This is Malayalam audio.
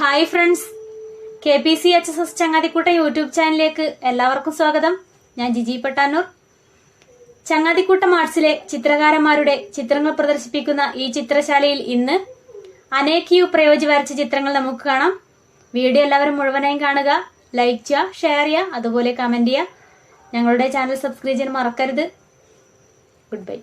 Hi friends. K P C H S S ചങ്ങാതിക്കൂട്ട YouTube ചാനലിലേക്ക് എല്ലാവർക്കും സ്വാഗതം. ഞാൻ ജിജി പട്ടാനൂർ. ചങ്ങാതിക്കൂട്ടം ആർട്സിലെ ചിത്രകാരന്മാരുടെ ചിത്രങ്ങൾ പ്രദർശിപ്പിക്കുന്ന ഈ ചിത്രശാലയിൽ ഇന്ന് അനേക് പ്രയോജി വരച്ച ചിത്രങ്ങൾ നമുക്ക് കാണാം. വീഡിയോ എല്ലാവരും മുഴുവനായും കാണുക ലൈക്ക് ചെയ്യുക ഷെയർ ചെയ്യുക അതുപോലെ കമന്റ് ചെയ്യുക. ഞങ്ങളുടെ ചാനൽ സബ്സ്ക്രൈബ് ചെയ്യാൻ മറക്കരുത്. Good bye